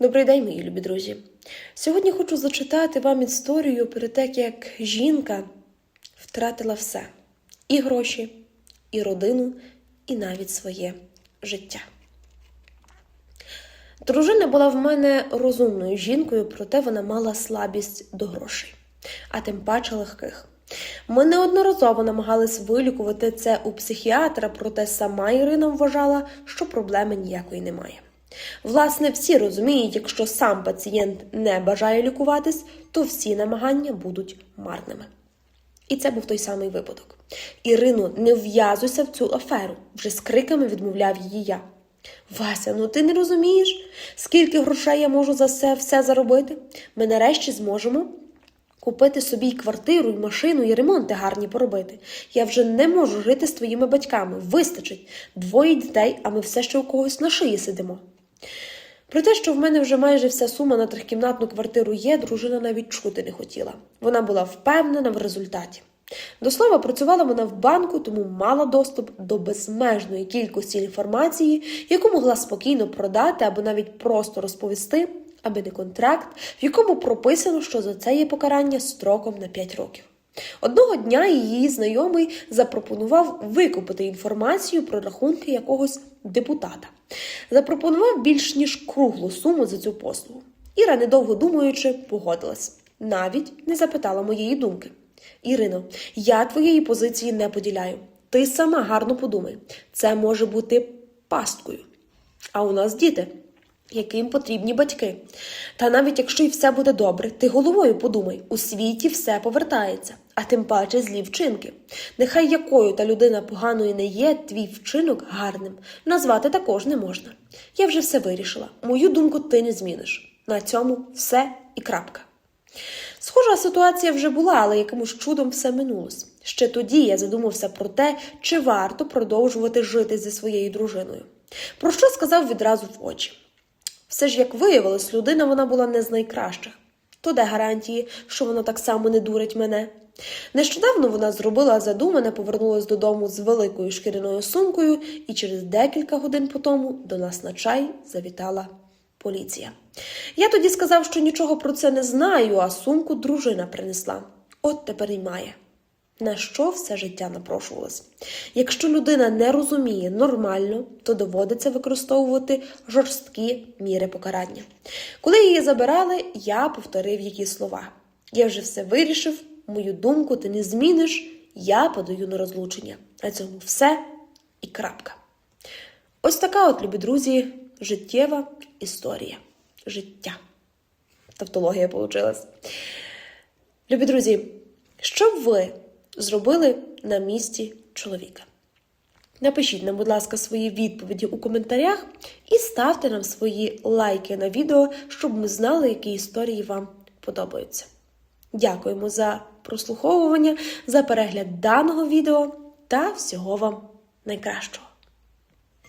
Добрий день, мої любі друзі. Сьогодні хочу зачитати вам історію про те, як жінка втратила все: і гроші, і родину, і навіть своє життя. Дружина була в мене розумною жінкою, проте вона мала слабість до грошей, а тим паче легких. Ми неодноразово намагались вилікувати це у психіатра, проте сама Ірина вважала, що проблеми ніякої немає. Власне, всі розуміють, якщо сам пацієнт не бажає лікуватись, то всі намагання будуть марними. І це був той самий випадок. Ірину, не вв'язуйся в цю аферу, вже з криками відмовляв її я. Вася, ну ти не розумієш, скільки грошей я можу за це все заробити? Ми нарешті зможемо купити собі й квартиру, й машину, і ремонти гарні поробити. Я вже не можу жити з твоїми батьками. Вистачить двоє дітей, а ми все ще у когось на шиї сидимо. Про те, що в мене вже майже вся сума на трьохкімнатну квартиру є, дружина навіть чути не хотіла. Вона була впевнена в результаті. До слова, працювала вона в банку, тому мала доступ до безмежної кількості інформації, яку могла спокійно продати або навіть просто розповісти, аби не контракт, в якому прописано, що за це є покарання строком на 5 років. Одного дня її знайомий запропонував викупити інформацію про рахунки якогось депутата. Запропонував більш ніж круглу суму за цю послугу. Іра, недовго думаючи, погодилась. Навіть не запитала моєї думки. Ірино, я твоєї позиції не поділяю. Ти сама гарно подумай. Це може бути пасткою. А у нас діти, яким потрібні батьки. Та навіть якщо й все буде добре, ти головою подумай, у світі все повертається, а тим паче злі вчинки. Нехай якою та людина поганою не є, твій вчинок гарним. Назвати також не можна. Я вже все вирішила. Мою думку ти не зміниш. На цьому все і крапка. Схожа ситуація вже була, але якимось чудом все минулось. Ще тоді я задумався про те, чи варто продовжувати жити зі своєю дружиною. Про що сказав відразу в очі. Все ж, як виявилось, людина вона була не з найкращих. То де гарантії, що вона так само не дурить мене? Нещодавно вона зробила задумане, повернулась додому з великою шкіряною сумкою, і через декілька годин по тому до нас на чай завітала поліція. Я тоді сказав, що нічого про це не знаю, а сумку дружина принесла. От тепер і має. На що все життя напрошувалось? Якщо людина не розуміє нормально, то доводиться використовувати жорсткі міри покарання. Коли її забирали, я повторив її слова. Я вже все вирішив, мою думку ти не зміниш, я подаю на розлучення. На цьому все і крапка. Ось така от, любі друзі, життєва історія. Життя. Тавтологія вийшла. Любі друзі, що б ви зробили на місці чоловіка? Напишіть нам, будь ласка, свої відповіді у коментарях і ставте нам свої лайки на відео, щоб ми знали, які історії вам подобаються. Дякуємо за прослуховування, за перегляд даного відео та всього вам найкращого!